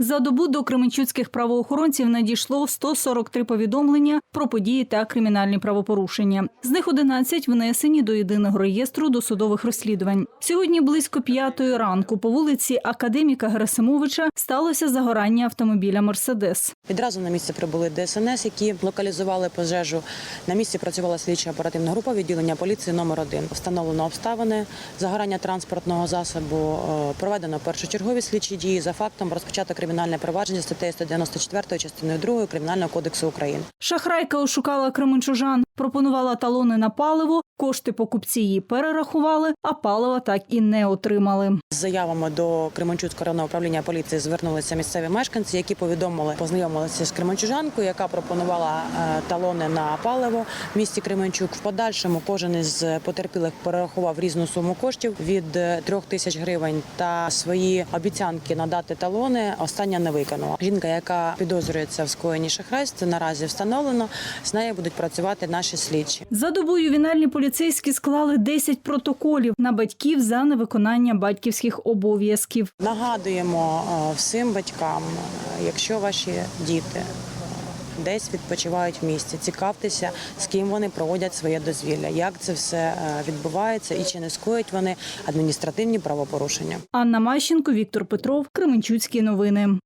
За добу до кременчуцьких правоохоронців надійшло 143 повідомлення про події та кримінальні правопорушення. З них 11 внесені до єдиного реєстру досудових розслідувань. Сьогодні близько п'ятої ранку по вулиці Академіка Герасимовича сталося загорання автомобіля Мерседес. Відразу на місце прибули ДСНС, які локалізували пожежу. На місці працювала слідча оперативна група відділення поліції номер 1 Встановлено обставини загорання транспортного засобу. е, Проведено першочергові слідчі дії за фактом розпочато кримінальне провадження статтею 194 частиною 2 Кримінального кодексу України. Шахрайка ошукала кременчужан, пропонувала талони на паливо, кошти покупці її перерахували, а палива так і не отримали. З заявами до Кременчуцького районного управління поліції звернулися місцеві мешканці, які повідомили, познайомилися з Кременчужанкою, яка пропонувала е, талони на паливо в місті Кременчук. В подальшому кожен із потерпілих перерахував різну суму коштів від е, трьох тисяч гривень та свої обіцянки надати талони. Остання не виконала. Жінка, яка підозрюється в скоєнні шахрайств, наразі встановлено. З нею будуть працювати наші слідчі. За добу ювенальні поліцейські склали 10 протоколів на батьків за невиконання батьківських обов'язків. Нагадуємо е, всім батькам, е, якщо ваші діти е, десь відпочивають в місті, цікавтеся, з ким вони проводять своє дозвілля, як це все відбувається і чи не скоять вони адміністративні правопорушення. Анна Мащенко, Віктор Петров, Кременчуцькі новини.